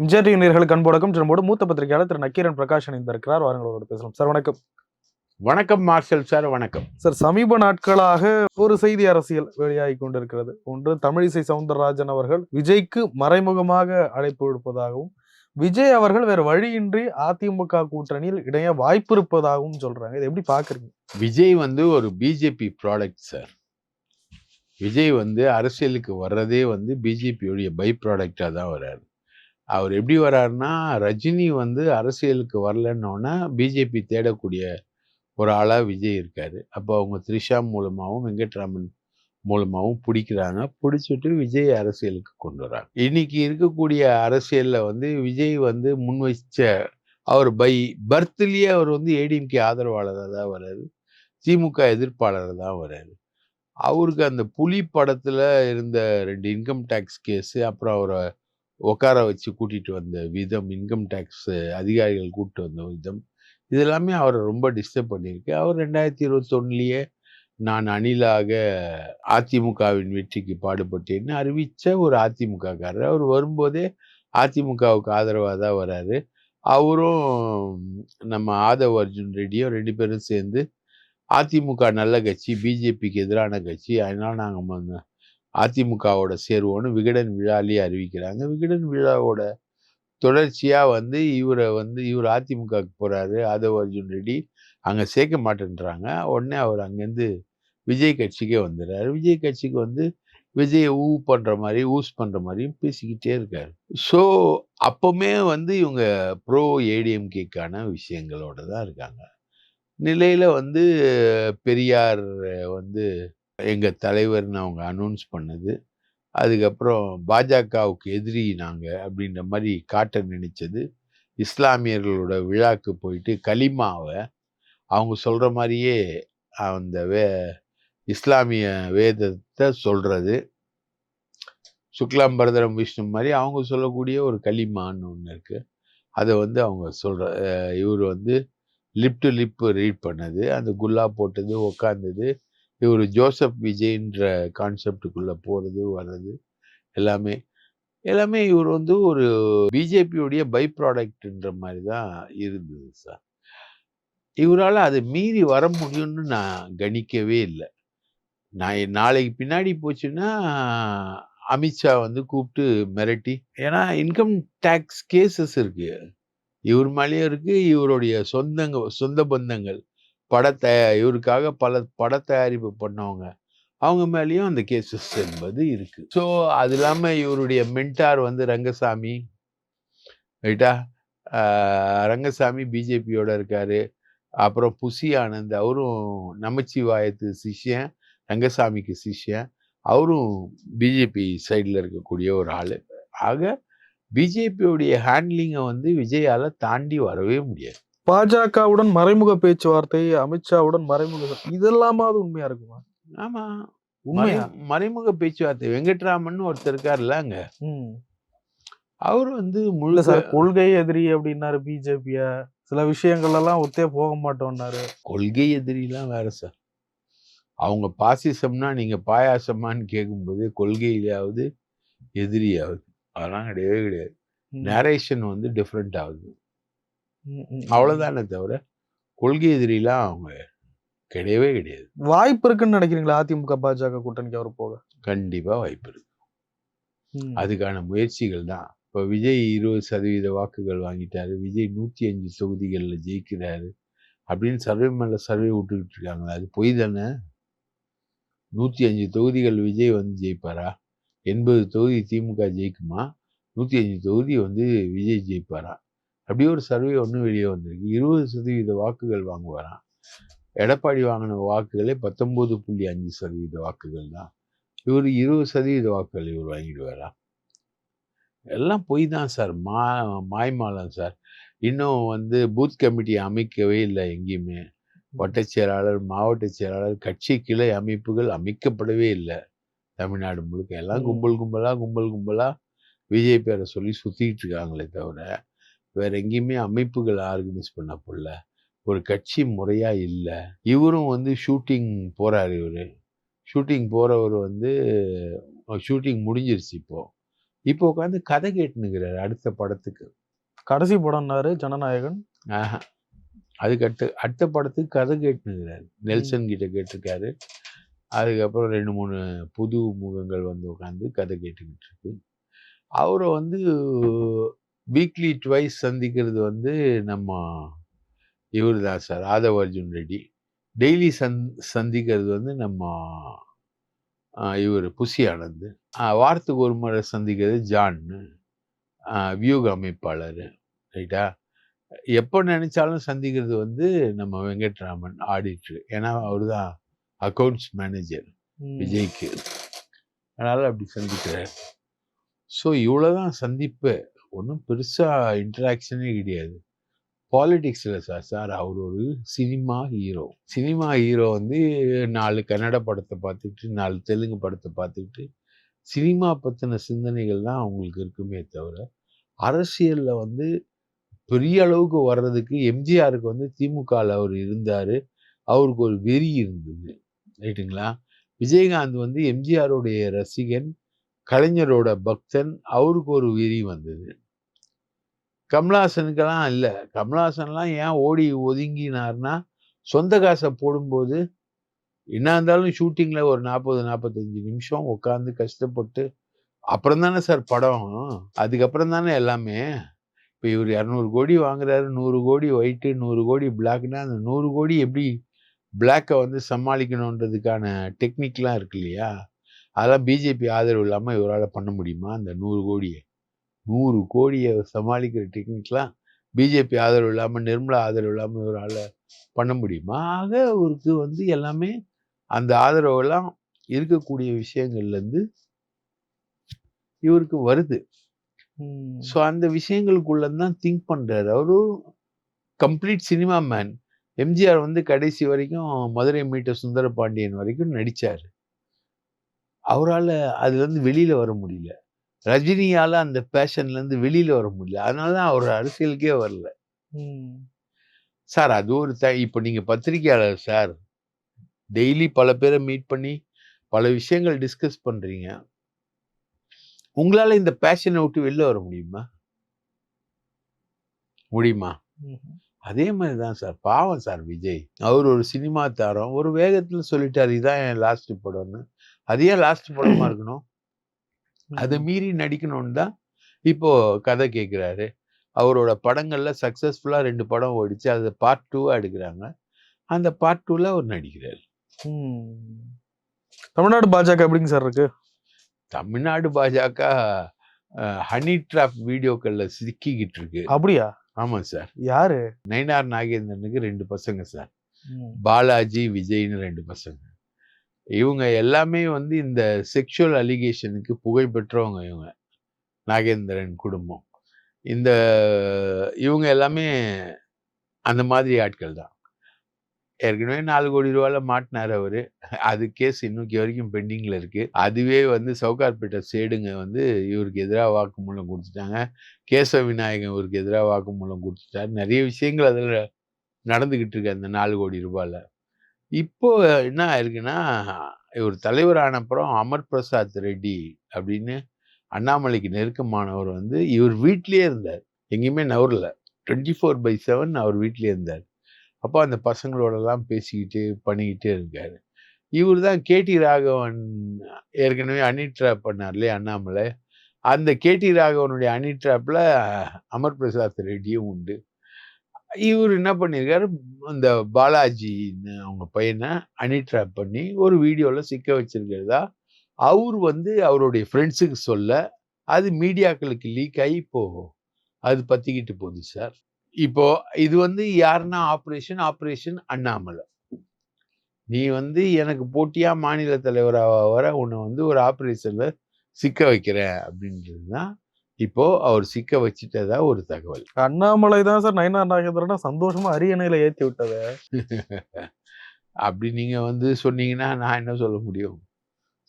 TV நேர்களுக்கு அன்போடக்கம் திரும்போடு மூத்த பத்திரிகையாளர் திரு நக்கீரன் பிரகாஷ் இணைந்திருக்கிறார் வாருங்களோட பேசலாம். சார் வணக்கம். வணக்கம் மார்ஷல் சார் வணக்கம். சார் சமீப நாட்களாக ஒரு செய்தி அரசியல் வெளியாகி கொண்டிருக்கிறது. ஒன்று தமிழிசை சவுந்தரராஜன் அவர்கள் விஜய்க்கு மறைமுகமாக அழைப்பு விடுப்பதாகவும் விஜய் அவர்கள் வேற வழியின்றி அதிமுக கூட்டணியில் இடைய வாய்ப்பு இருப்பதாகவும் சொல்றாங்க. இதை எப்படி பாக்குறீங்க? விஜய் வந்து ஒரு பிஜேபி ப்ராடக்ட் சார் விஜய் வந்து அரசியலுக்கு வர்றதே வந்து பிஜேபியோடைய பை ப்ராடக்டாக தான் வர்றாரு. அவர் எப்படி வர்றாருன்னா ரஜினி வந்து அரசியலுக்கு வரலன்னொன்னே பிஜேபி தேடக்கூடிய ஒரு ஆளாக விஜய் இருக்கார். அப்போ அவங்க த்ரிஷா மூலமாகவும் வெங்கட்ராமன் மூலமாகவும் பிடிக்கிறாங்க. பிடிச்சிட்டு விஜய் அரசியலுக்கு கொண்டு வராங்க. இன்னைக்கு இருக்கக்கூடிய அரசியலில் வந்து விஜய் வந்து முன் வச்ச அவர் பை பர்த்லேயே அவர் வந்து ஏடிஎம்கே ஆதரவாளராக தான் வர்றாரு திமுக எதிர்ப்பாளராக தான் வர்றாரு அவருக்கு அந்த புலி படத்தில் இருந்த ரெண்டு இன்கம் டேக்ஸ் கேஸு அப்புறம் அவரை உட்கார வச்சு கூட்டிகிட்டு வந்த விதம் இன்கம் டேக்ஸ் அதிகாரிகள் கூப்பிட்டு வந்த விதம் இது எல்லாமே அவரை ரொம்ப டிஸ்டர்ப் பண்ணியிருக்கு. அவர் ரெண்டாயிரத்தி இருபத்தொன்னுலேயே நான் அணிலாக அதிமுகவின் வெற்றிக்கு பாடுபட்டேன்னு அறிவித்த ஒரு அதிமுகக்காரர். அவர் வரும்போதே அதிமுகவுக்கு ஆதரவாக தான் வராரு. அவரும் நம்ம ஆதவ் அர்ஜுன் ரெட்டியும் ரெண்டு பேரும் சேர்ந்து அதிமுக நல்ல கட்சி பிஜேபிக்கு எதிரான கட்சி. அதனால் நாங்கள் அதிமுகவோட சேருவோன்னு விகடன் விழாலேயே அறிவிக்கிறாங்க. விகடன் விழாவோட தொடர்ச்சியாக வந்து இவரை வந்து இவர் அதிமுகவுக்கு போகிறாரு ஆதவ் அர்ஜுன் ரெட்டி அங்கே சேர்க்க மாட்டேன்றாங்க. உடனே அவர் அங்கேருந்து விஜய் கட்சிக்கே வந்துடுறாரு. விஜய் கட்சிக்கு வந்து விஜயை ஊ பண்ணுற மாதிரி ஊஸ் பண்ணுற மாதிரியும் பேசிக்கிட்டே இருக்காரு. ஸோ அப்போவுமே வந்து இவங்க ப்ரோ ஏடிஎம்கேக்கான விஷயங்களோட தான் இருக்காங்க. நிலையில் வந்து பெரியார் வந்து எங்கள் தலைவர்னு அவங்க அனௌன்ஸ் பண்ணது. அதுக்கப்புறம் பாஜகவுக்கு எதிரி நாங்கள் அப்படின்ற மாதிரி காட்ட நினைச்சது. இஸ்லாமியர்களோட விழாக்கு போயிட்டு கலிமாவை அவங்க சொல்கிற மாதிரியே அந்த வே இஸ்லாமிய வேதத்தை சொல்கிறது சுக்லாம் பரதரம் விஷ்ணு மாதிரி அவங்க சொல்லக்கூடிய ஒரு களிமான்னு ஒன்று இருக்குது அதை வந்து அவங்க சொல்கிற இவர் வந்து லிப் டு லிப்பு ரீட் பண்ணது. அந்த குல்லா போட்டது உக்காந்தது. இவர் ஜோசப் விஜய்ன்ற கான்செப்டுக்குள்ளே போகிறது வர்றது எல்லாமே. எல்லாமே இவர் வந்து ஒரு பிஜேபியுடைய பை ப்ராடக்ட்ன்ற மாதிரி தான் இருந்தது சார் இவரால் அதை மீறி வர முடியும்னு நான் கணிக்கவே இல்லை. நான் நாளைக்கு பின்னாடி போச்சுன்னா அமித்ஷா வந்து கூப்பிட்டு மிரட்டி. ஏன்னா இன்கம் டேக்ஸ் கேசஸ் இருக்குது இவர் மேலேயும் இருக்குது இவருடைய சொந்தங்க சொந்த பந்தங்கள். பட தயா இவருக்காக பல பட தயாரிப்பு பண்ணவங்க. அவங்க மேலேயும் அந்த கேசஸ் என்பது இருக்கு. ஸோ அது இல்லாமல் இவருடைய மென்டார் வந்து ரங்கசாமி. ரைட்டா ரங்கசாமி பிஜேபியோட இருக்காரு. அப்புறம் புசி ஆனந்த் அவரும் நமச்சிவாயத்து சிஷ்யன் ரங்கசாமிக்கு சிஷ்யன். அவரும் பிஜேபி சைடில் இருக்கக்கூடிய ஒரு ஆள். ஆக பிஜேபியோடைய ஹேண்ட்லிங்கை வந்து விஜயால தாண்டி வரவே முடியாது. பாஜகவுடன் மறைமுக பேச்சுவார்த்தை அமித்ஷாவுடன் மறைமுக இதெல்லாமாவது உண்மையா இருக்குமா? ஆமா. உண்மையா? மறை- மறைமுக பேச்சுவார்த்தை. வெங்கட்ராமன் ஒருத்தர் இருக்காருல்ல அங்க. அவர் வந்து முழு சார் கொள்கை எதிரி அப்படின்னாரு பிஜேபிய. சில விஷயங்கள் எல்லாம் ஒத்தே போக மாட்டோம்னாரு. கொள்கை எதிரிலாம் வேற சார். அவங்க பாசிசம்னா நீங்க பாயாசமான்னு கேட்கும்போது கொள்கையிலாவது எதிரியாவது. அதெல்லாம் கிடையவே கிடையாது. நேரேஷன் வந்து டிஃப்ரெண்ட் ஆகுது. அவ்வளவுதானே தவிர கொள்கை எதிரிலாம் அவங்க கிடையவே கிடையாது. வாய்ப்பு இருக்குன்னு நினைக்கிறீங்களா? அதிமுக பாஜக கூட்டணிக்கு அவர் போக? கண்டிப்பா வாய்ப்பு இருக்கு. ம். அதுக்கான முயற்சிகள் தான். இப்போ விஜய் இருபது சதவீத வாக்குகள் வாங்கிட்டாரு. விஜய் நூற்றி அஞ்சு தொகுதிகளில் ஜெயிக்கிறாரு. அப்படின்னு சர்வே மேலே சர்வே விட்டுக்கிட்டு இருக்காங்களா அது பொய் தானே? நூற்றி அஞ்சு தொகுதிகள் விஜய் வந்து ஜெயிப்பாரா? எண்பது தொகுதி திமுக ஜெயிக்குமா? நூற்றி அஞ்சு தொகுதி வந்து விஜய் ஜெயிப்பாரா? அப்படியே ஒரு சர்வே ஒன்று வெளியே வந்திருக்கு. இருபது சதவீத வாக்குகள் வாங்குவாராம். எடப்பாடி வாங்கின வாக்குகளே பத்தொம்போது புள்ளி அஞ்சு சதவீத வாக்குகள் தான் இவர் இருபது சதவீத வாக்குகள் இவர் வாங்கிடுவாரா? எல்லாம் பொய் தான் சார். மா மாய்மாலம் சார். இன்னும் வந்து பூத் கமிட்டி அமைக்கவே இல்லை எங்கேயுமே. வட்டச் செயலாளர் மாவட்ட செயலாளர் கட்சி கிளை அமைப்புகள் அமைக்கப்படவே இல்லை. தமிழ்நாடு முழுக்க. எல்லாம். கும்பல் கும்பலா கும்பல் கும்பலா விஜய் பேரை சொல்லி சுத்திட்டு இருக்காங்களே தவிர வேற எங்கேயுமே அமைப்புகள் ஆர்கனைஸ் பண்ண போடல ஒரு கட்சி முறையா இல்லை. இவரும் வந்து ஷூட்டிங் போறாரு இவரு. ஷூட்டிங் போறவர் வந்து ஷூட்டிங் முடிஞ்சிருச்சு இப்போ. இப்போ உட்காந்து கதை கேட்டுனுக்கிறாரு அடுத்த படத்துக்கு. கடைசி படம்னாரு ஜனநாயகன்? ஆஹா. அதுக்கு அடுத்த அடுத்த படத்துக்கு கதை கேட்டுனுக்கிறாரு. நெல்சன் கிட்ட கேட்டிருக்காரு. அதுக்கப்புறம் ரெண்டு மூணு புது முகங்கள் வந்து உட்காந்து கதை கேட்டுக்கிட்டு இருக்கு. அவரை வந்து வீக்லி ட்வைஸ் சந்திக்கிறது வந்து நம்ம இவர் தான் சார். ஆதவ அர்ஜுன் ரெட்டி. டெய்லி சந் சந்திக்கிறது வந்து நம்ம இவர் புசி ஆனந்த். வாரத்துக்கு ஒரு முறை சந்திக்கிறது ஜான் வியூக அமைப்பாளர் ரைட்டா? எப்போ நினைச்சாலும் சந்திக்கிறது வந்து நம்ம வெங்கட்ராமன் ஆடிட்டர் ஏன்னா அவர் தான் அக்கௌண்ட்ஸ் மேனேஜர். விஜய்க்கு. அதனால அப்படி சந்திக்கிறார். ஸோ இவ்வளோதான் சந்திப்பு. ஒன்றும் பெருசாக இன்டராக்ஷனே கிடையாது. பாலிடிக்ஸில் சார் சார் அவர் ஒரு சினிமா ஹீரோ சினிமா ஹீரோ வந்து நாலு கன்னட படத்தை பார்த்துக்கிட்டு நாலு தெலுங்கு படத்தை பார்த்துக்கிட்டு சினிமா பற்றின சிந்தனைகள் தான் அவங்களுக்கு இருக்குமே தவிர அரசியலில் வந்து பெரிய அளவுக்கு வர்றதுக்கு எம்ஜிஆருக்கு வந்து திமுகவில் அவர் இருந்தார். அவருக்கு ஒரு வெறி இருந்தது. ரைட்டுங்களா? விஜயகாந்த் வந்து எம்ஜிஆருடைய ரசிகன். கலைஞரோட பக்தன் அவருக்கு ஒரு வெறி வந்தது. கமலஹாசனுக்கெல்லாம் இல்லை. கமலாசன்லாம் ஏன் ஓடி ஒதுங்கினார்னா சொந்த காசை போடும்போது என்ன இருந்தாலும் ஷூட்டிங்கில் ஒரு நாற்பது நாற்பத்தஞ்சு நிமிஷம் உட்காந்து கஷ்டப்பட்டு அப்புறம் தானே சார் படம். அதுக்கப்புறம் தானே எல்லாமே. இப்போ இவர் இரநூறு கோடி வாங்குறாரு நூறு கோடி ஒயிட்டு நூறு கோடி பிளாக்னா அந்த நூறு கோடி எப்படி பிளாக்கை வந்து சமாளிக்கணுன்றதுக்கான டெக்னிக்லாம் இருக்கு இல்லையா? அதெல்லாம் பிஜேபி ஆதரவு இல்லாமல் இவரால் பண்ண முடியுமா? அந்த நூறு கோடியை. நூறு கோடியை சமாளிக்கிற டெக்னிக்லாம் பிஜேபி ஆதரவு இல்லாமல் நிர்மலா ஆதரவு இல்லாமல் இவரால் பண்ண முடியுமா? ஆக அவருக்கு வந்து எல்லாமே அந்த ஆதரவெல்லாம் இருக்கக்கூடிய விஷயங்கள்லேருந்து இவருக்கு வருது. ஸோ அந்த விஷயங்களுக்குள்ள தான் திங்க் பண்றாரு. அவரு கம்ப்ளீட் சினிமா மேன் எம்ஜிஆர் வந்து கடைசி வரைக்கும் மதுரை மீட்ட சுந்தர பாண்டியன் வரைக்கும் நடிச்சாரு. அவரால் அதுல இருந்து வெளியில வர முடியல. ரஜினியால அந்த பேஷன்ல இருந்து வெளியில வர முடியல. அதனால தான் அவர் அரசியலுக்கே வரல. சார் அது ஒரு த இப்போ நீங்க பத்திரிக்கையாளர் சார் டெய்லி பல பேரை மீட் பண்ணி பல விஷயங்கள் டிஸ்கஸ் பண்றீங்க. உங்களால இந்த பேஷனை விட்டு வெளில வர முடியுமா? முடியுமா. அதே மாதிரி தான் சார் பாவம் சார் விஜய். அவர் ஒரு சினிமா தாரம் ஒரு வேகத்துல சொல்லிட்டாரு இதான் என் லாஸ்ட் படம்னு. அது ஏன் லாஸ்ட் படமா இருக்கணும். அதை மீறி நடிக்கணும்னு தான் இப்போ கதை கேட்குறாரு. அவரோட படங்கள்ல சக்சஸ்ஃபுல்லா ரெண்டு படம் ஓடிச்சு அது பார்ட் டூவா எடுக்கிறாங்க. அந்த பார்ட் டூல அவர் நடிக்கிறார். தமிழ்நாடு பாஜக எப்படிங்க சார் இருக்கு? தமிழ்நாடு பாஜக ஹனி ட்ராப் வீடியோக்கள்ல சிக்கிக்கிட்டு இருக்கு. அப்படியா? ஆமா சார். யாரு? நயினார் நாகேந்திரனுக்கு ரெண்டு பசங்க சார். பாலாஜி விஜய்னு ரெண்டு பசங்க. இவங்க எல்லாமே வந்து இந்த செக்ஷுவல் அலிகேஷனுக்கு புகழ் பெற்றவங்க இவங்க. நாகேந்திரன் குடும்பம். இந்த இவங்க எல்லாமே அந்த மாதிரி ஆட்கள் தான். ஏற்கனவே நாலு கோடி ரூபாயில் மாட்டினார் அவர். அது கேஸ் இன்னைக்கு வரைக்கும் பெண்டிங்கில் இருக்குது அதுவே வந்து சவுகார்பேட்டை சேடுங்க வந்து இவருக்கு எதிராக வாக்குமூலம் கொடுத்துட்டாங்க. கேசவ விநாயகன் இவருக்கு எதிராக வாக்குமூலம் கொடுத்துட்டார். நிறைய விஷயங்கள் அதில் நடந்துக்கிட்டு இருக்கு அந்த நாலு கோடி ரூபாயில் இப்போ என்ன ஆயிருக்குன்னா இவர் தலைவர் ஆனப்புறம் அமர் பிரசாத் ரெட்டி அப்படின்னு அண்ணாமலைக்கு நெருக்கமானவர் வந்து இவர் வீட்டிலேயே இருந்தார். எங்கேயுமே நவரில். டுவெண்ட்டி ஃபோர் பை செவன் அவர் வீட்டிலேயே இருந்தார். அப்போ அந்த பசங்களோடலாம் பேசிக்கிட்டு பண்ணிக்கிட்டே இருக்கார். இவர் தான் கேடி ராகவன் ஏற்கனவே அனி ட்ராப் பண்ணார் இல்லையா அண்ணாமலை? அந்த கேடி ராகவனுடைய அனி ட்ராப்பில் அமர் பிரசாத் ரெட்டியும் உண்டு. இவர் என்ன பண்ணியிருக்காரு இந்த பாலாஜின்னு அவங்க பையனை அனி ட்ராப் பண்ணி ஒரு வீடியோவில் சிக்க வச்சிருக்கிறதா? அவர் வந்து அவருடைய ஃப்ரெண்ட்ஸுக்கு சொல்ல அது மீடியாக்களுக்கு லீக் ஆகி இப்போ அது பற்றிக்கிட்டு போகுது சார் இப்போ இது வந்து யாருன்னா ஆப்ரேஷன் ஆப்ரேஷன் அண்ணாமலை. நீ வந்து எனக்கு போட்டியா மாநில தலைவராக வர உன்னை வந்து ஒரு ஆப்ரேஷனில் சிக்க வைக்கிறேன் அப்படின்றது தான் இப்போ அவர் சிக்க வச்சிட்டதா ஒரு தகவல். அண்ணாமலை தான் சார் நயனார் நாகேந்திரனை சந்தோஷமா அரியணையில ஏத்தி விட்டது. அப்படி நீங்க வந்து சொன்னீங்கன்னா நான் என்ன சொல்ல முடியும்?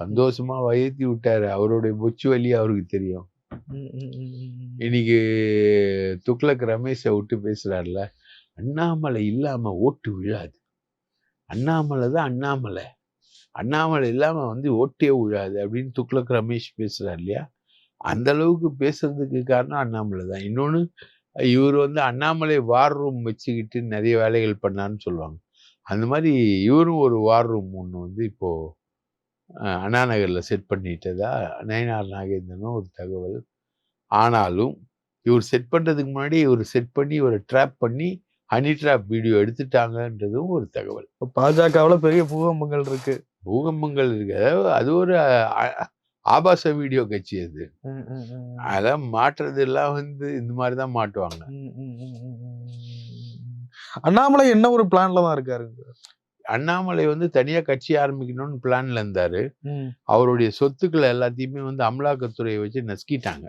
சந்தோஷமா வயத்தி விட்டாரு. அவருடைய பொச்சு வலி அவருக்கு தெரியும். இன்னைக்கு துக்ளக் ரமேஷை விட்டு பேசுறாருல அண்ணாமலை இல்லாம ஓட்டு விழாது. அண்ணாமலை தான் அண்ணாமலை. அண்ணாமலை இல்லாம வந்து ஓட்டே விழாது அப்படின்னு துக்ளக் ரமேஷ் பேசுறாரு இல்லையா? அந்த அளவுக்கு பேசுறதுக்கு காரணம் அண்ணாமலை தான். இன்னொன்று இவர் வந்து அண்ணாமலை வார் ரூம் வச்சுக்கிட்டு நிறைய வேலைகள் பண்ணான்னு சொல்லுவாங்க. அந்த மாதிரி இவரும் ஒரு வார் ரூம் ஒன்று வந்து இப்போ அஹ், அண்ணா நகரில் செட் பண்ணிட்டதா? நயனார் நாகேந்திரனும் ஒரு தகவல். ஆனாலும் இவர் செட் பண்ணுறதுக்கு முன்னாடி இவர் செட் பண்ணி இவரை ட்ராப் பண்ணி ஹனி ட்ராப் வீடியோ எடுத்துட்டாங்கன்றதும் ஒரு தகவல். பாஜகவுல பெரிய பூகம்பங்கள் இருக்கு. பூகம்பங்கள் இருக்கு. அதாவது அது ஒரு ஆபாச வீடியோ கட்சி அது. ம், ம், ம், ம். அதான் மாற்றுறது எல்லாம் வந்து இந்த மாதிரி தான் மாட்டுவாங்க. அண்ணாமலை என்ன ஒரு பிளான்ல தான் இருக்காரு? அண்ணாமலை வந்து தனியா கட்சி ஆரம்பிக்கணும்னு பிளான்ல இருந்தாரு. அவருடைய சொத்துக்களை எல்லாத்தையுமே வந்து அமலாக்கத்துறையை வச்சு நசுக்கிட்டாங்க.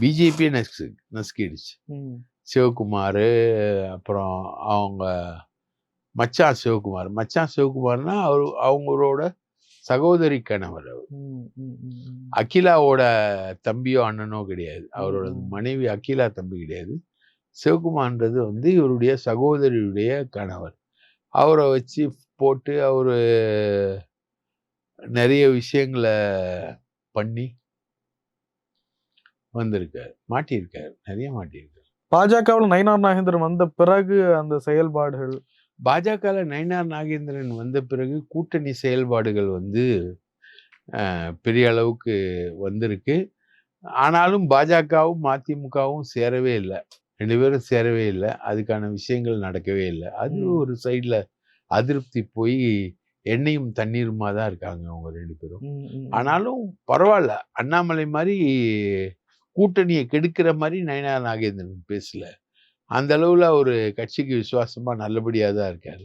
பிஜேபியே நசுக்கு நசுக்கிடுச்சு. சிவகுமார் அப்புறம் அவங்க மச்சான் சிவகுமார். மச்சான் சிவகுமார்னா அவர் அவங்களோட சகோதரி கணவர் அவர். அகிலாவோட தம்பியோ அண்ணனோ கிடையாது. அவரோட. மனைவி அகிலா தம்பி கிடையாது. சிவகுமார்ன்றது வந்து இவருடைய சகோதரியுடைய கணவர். அவரை வச்சு போட்டு அவரு நிறைய விஷயங்களை பண்ணி வந்திருக்காரு. மாட்டியிருக்காரு. நிறைய மாட்டியிருக்காரு. பாஜகவுல நயினார் நாகேந்திரன் வந்த பிறகு அந்த செயல்பாடுகள் பாஜகல நயினார் நாகேந்திரன் வந்த பிறகு கூட்டணி செயல்பாடுகள் வந்து பெரிய அளவுக்கு வந்திருக்கு. ஆனாலும் பாஜகவும் அதிமுகவும் சேரவே இல்லை. ரெண்டு பேரும் சேரவே இல்லை. அதுக்கான விஷயங்கள் நடக்கவே இல்லை. அது. ஒரு சைடில் அதிருப்தி போய் எண்ணெயும் தண்ணீருமா தான் இருக்காங்க அவங்க ரெண்டு பேரும். ஆனாலும் பரவாயில்ல அண்ணாமலை மாதிரி கூட்டணியை கெடுக்கிற மாதிரி நயனார் நாகேந்திரன் பேசல. அந்த அளவுல ஒரு கட்சிக்கு விசுவாசமா நல்லபடியா தான் இருக்காரு.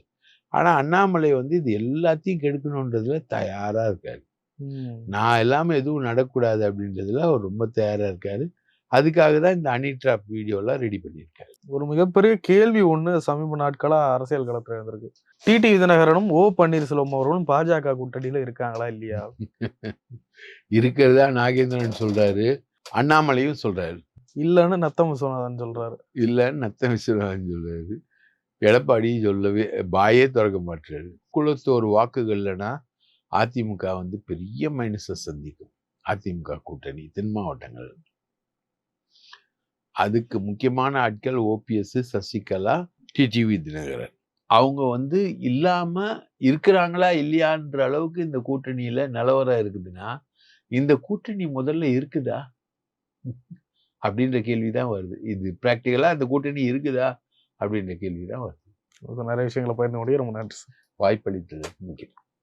ஆனா அண்ணாமலை வந்து இது எல்லாத்தையும் கெடுக்கணுன்றதுல தயாரா இருக்காரு. நான் எல்லாமே எதுவும் நடக்கூடாது அப்படின்றதுல அவர் ரொம்ப தயாரா இருக்காரு. அதுக்காக தான் இந்த அனி ட்ராப் வீடியோலாம் ரெடி பண்ணியிருக்காரு. ஒரு மிகப்பெரிய கேள்வி ஒண்ணு சமீப நாட்களா அரசியல் களத்துல இருந்திருக்கு. டிடி விதிநகரனும் ஓ பன்னீர்செல்வம் அவர்களும் பாஜக கூட்டணியில இருக்காங்களா இல்லையா? இருக்கிறதா நாகேந்திரன் சொல்றாரு அண்ணாமலையும் சொல்றாரு. இல்லைன்னு நத்தம் விஸ்வநாதன் சொல்றாரு. இல்லைன்னு நத்தம் விஸ்வநாதன் சொல்றாரு. எடப்பாடி சொல்லவே பாயே திறக்க மாட்டாரு குளத்தோர் வாக்குகள்லனா அதிமுக வந்து பெரிய மைனஸை சந்திக்கும். அதிமுக கூட்டணி தென் மாவட்டங்கள். அதுக்கு முக்கியமான ஆட்கள் ஓபிஎஸ் சசிகலா டிடிவி தினகரன். அவங்க வந்து இல்லாம இருக்கிறாங்களா இல்லையான்ற அளவுக்கு இந்த கூட்டணியில நிலவரம் இருக்குதுன்னா இந்த கூட்டணி முதல்ல இருக்குதா? அப்படின்ற கேள்விதான் வருது. இது பிராக்டிக்கலா இந்த கூட்டணி இருக்குதா? அப்படின்ற கேள்விதான் வருது. நிறைய விஷயங்களை பகிர்ந்து முடியும் ரொம்ப நன்றி வாய்ப்பளித்தது. முக்கியம்